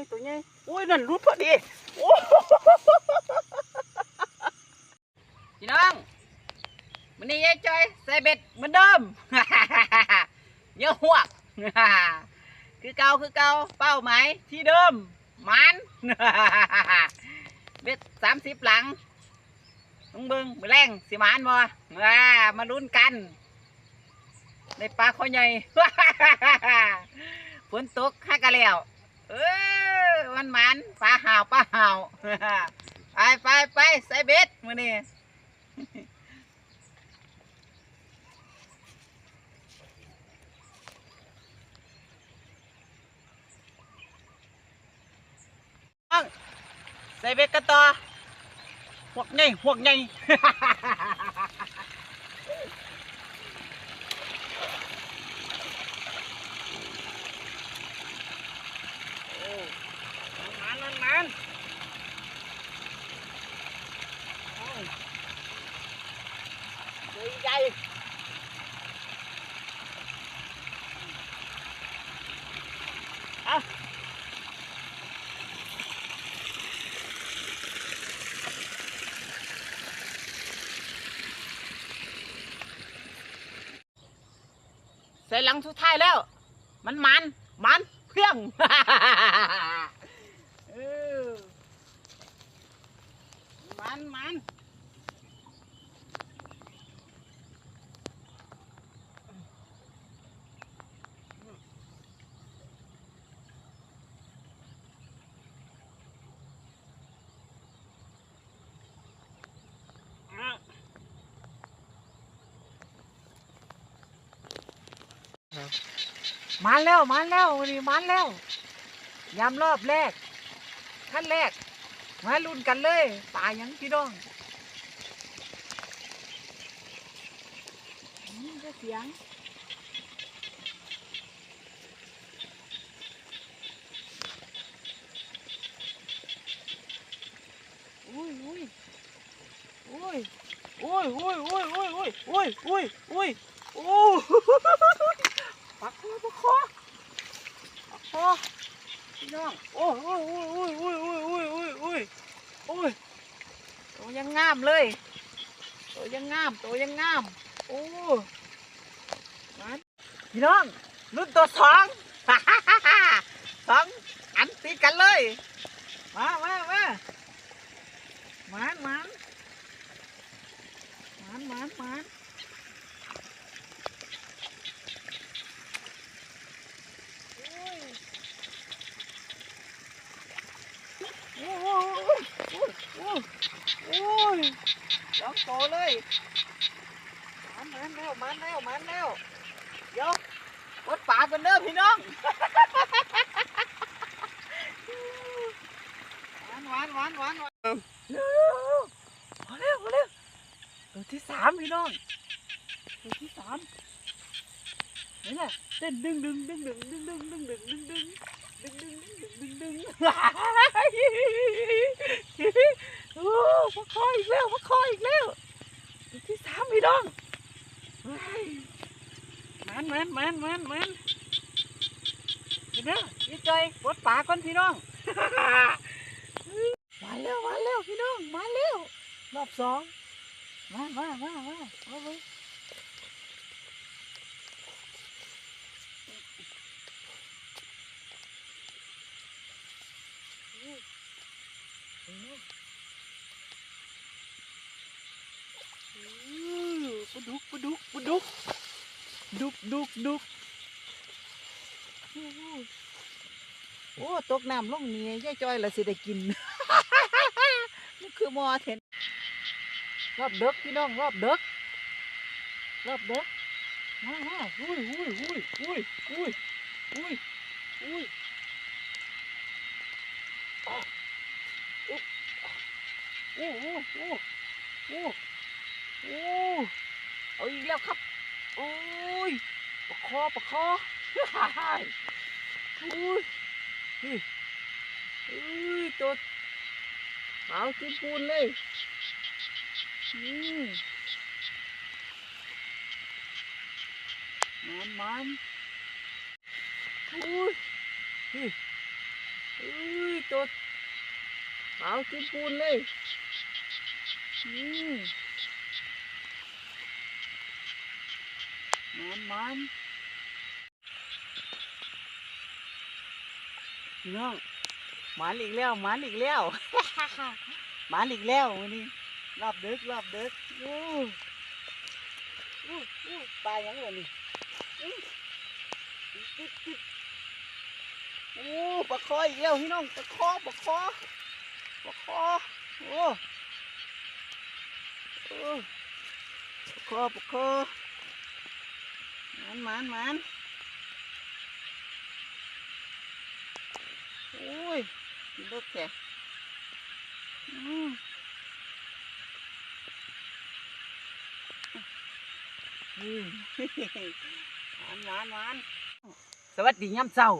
ญ่ตัวใหญ่โอ้ยนั่นรุดพอดีโอ้พี่น้องมันนี่ยายจอยใส่เบ็ดเหมือนเดิม เยอะหัวก คือเก่าคือเก่าเป้าหมายที่เดิมมันเบ็ดสามสิบหลังต้องเบิงมือแรงสิมานบ่อ่ามาลุ้นกันในปลาข้อใหญ่ ฝนตกฮักกะแล้วเออ มันมันปลาห่าวปลาห่าวไปไปไปใส่เบ็ดมือนี่ใส่เบ็ดกันต่อหวกไงหวกไง โอ้มันมันมันโอ้ยตัวใหญ่เอา ใส่หลังสุดท้ายแล้ว มันมันมันเพียงเออมันมัน มาแล้วมาแล้ววันนี้มาแล้วยำรอบแรกขั้นแรก มาลุ้นกันเลยตายยังพี่น้องนี่จะเสียงอุ้ยอุ้ยอุ้ยอุ้ยอุ้ยอุ้ยอุ้ยอุ้ยอุ้ยอุ้ยอุ้ยโอ้ ปักคอปักคอปักคอพี่น้องโอ้ยโอ้ยโอ้ยโอ้ยโอ้ยโอ้ยโอ้ยโอ้ยโอ้ยโตัวยังงามเลยตัวยังงามตัวยังงามโอ้มันพี่น้องรุ่นตัวสองสองอันติดกันเลยมามามามันมันมันมันมัน โอ้ยโอ้ยโอ้โอ้ยโอ้ยสองโตเลยมันมันแล้วมันแล้วมันแล้วเดี๋ยวกดปากกันเด้อพี่น้องหวานหวานหวานหวานหวานมาเร็วมาเร็วตัวที่สามพี่น้องตัวที่สามนี่แหละเต้นดึงดึงดึงดึงดึงดึงดึงดึงดึง ดึงดึงดึงดึงดึงดึงโอ้มาคอยอีกแล้วมาคอยอีกแล้วที่สามพี่น้องมันมันมันมันมันเดี๋ยวนะพี่จอยกดปากก่อนพี่น้องมาเร็วมาเร็วพี่น้องมาเร็วรอบสองมามามามาเอาไปปลาดุกปลาดุกปลาดุก ดุกดุกดุกโอ้ตกน้ำลงนี่ยายจอยละสิได้กินนี่คือมอเทนรอบเด็กพี่น้องรอบเด็กรอบเด็กมามาอุ้ยอุ้ยอุ้ยอุ้ยอุ้ยอุ้ยอุ้ยโอ้โอ้โอ้โอ้โอ้เอาอีกแล้วครับ โอ้ยปะคอปะคออุ้ยนี่อุ้ยตัวขาวจิ้มปูนเลยอืมมันมันอุ้ยนี่อุ้ยตัวขาวจุดปูนเลยอืม มันมันน้องมานอีกแล้วมานอีกแล้วมานอีกแล้ววันนี้รอบดึกรอบดึกโอ้อู้อู้ปลายังไงนี่อื้อจิ๊บจิ๊บโอ้ปลาคออีกแล้วพี่น้องปลาคอปลาคอปลาคอโอ้โอ้ปลาคอปลาคอ มันมันมันโอ้ยเลิกแค่อืมอืมหวานหวานหวานสวัสดีย้ำเศร้า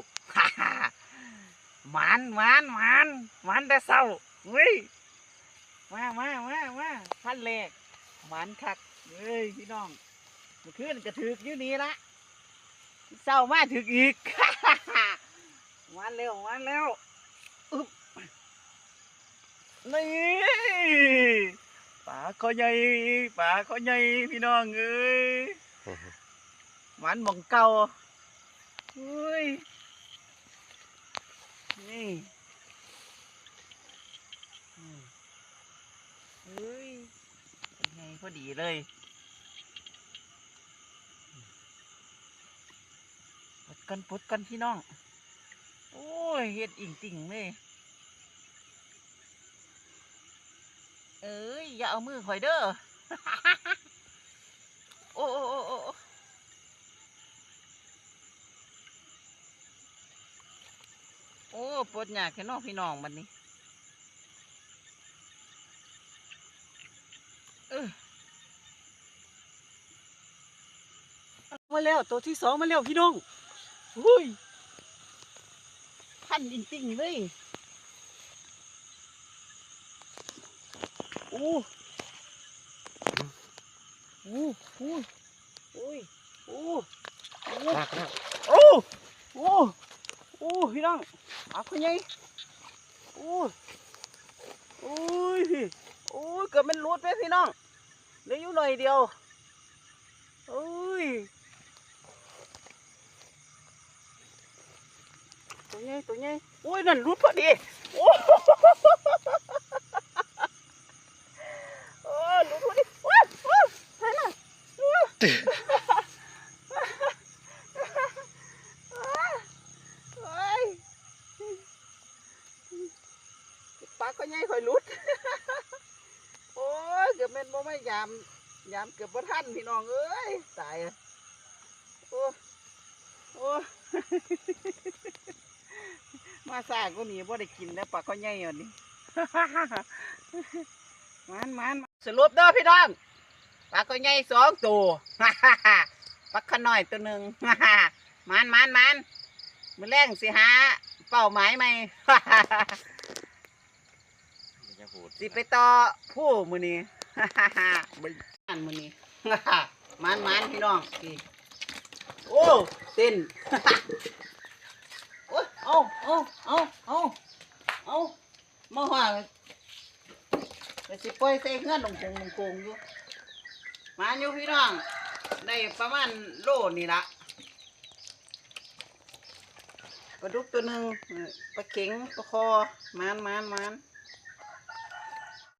หวานหวานหวานหวานแต่เศร้าเฮ้ยมามามามาพันแรกหวานคักเฮ้ยพี่น้อง เมื่อคืนก็ถือกอยู่นี่ละเศร้ามาถือกอีกวานเร็ววานเร็วอึบนี่ป่าคอใหญ่ป่าคอใหญ่พี่น้องเอ้ยหวานหมองเก่าเฮ้ยนี่เฮ้ยเป็นไงพอดีเลยปลด กันปลดกันพี่น้อง โอ้ยเฮ็ดอิงติ่งเลย เอ้ย อย่าเอามือข่อยเด้อ โอ้โอ้โอ้โอ้โอ้โอ้ปวดหยากแค่นอกพี่น้องบัดนี้ เออมาแล้วตัวที่สองมาแล้วพี่น้อง หุ้ยพันจริงๆเลยโอ้โอ้โอ้โอ้ยโอ้โอ้โอ้อู้พี่น้องอาคุณยัยโอ้โอ้ยโอ้ยเกือบเป็นรูดไปพี่น้องเหลืออยู่หน่อยเดียวโอ้ยตัวใหญ่ตัวใหญ่โอ้ยนั่นรูดพอดีโอ้โอ้รูดพอดีว้าวว้าวใช่น่ะว้าวเฮ้ยปาก็ใหญ่ค่อยหลุดโอ้ยเกือบเป็นบ่ไม่ยามยามเกือบบ่ทันพี่น้องเอ้ยตายอะโอ้โอ้ ซากูหนีบ่ได้กินแล้วปลาก็ใหญ่อ่อนนี่มันมันสรุปเด้อพี่น้องปลาก็ใหญ่สองตัวปลาขน้อยตัวหนึ่งมันมันมันมือแรงสิหาเป้าหมายไหมสิไปต่อผู้มือนี้มันมือนี้มันมันพี่น้องโอ้เต้น เอาเอาเอาเอาเอามาว่าก็สิปล่อยใส่เงื่อนลงคงลงคงอยู่มาอยู่พี่น้องได้ประมาณโลนี่ละปลาดุกตัวหนึ่งปลาเข็งปลาคอมานมานมาน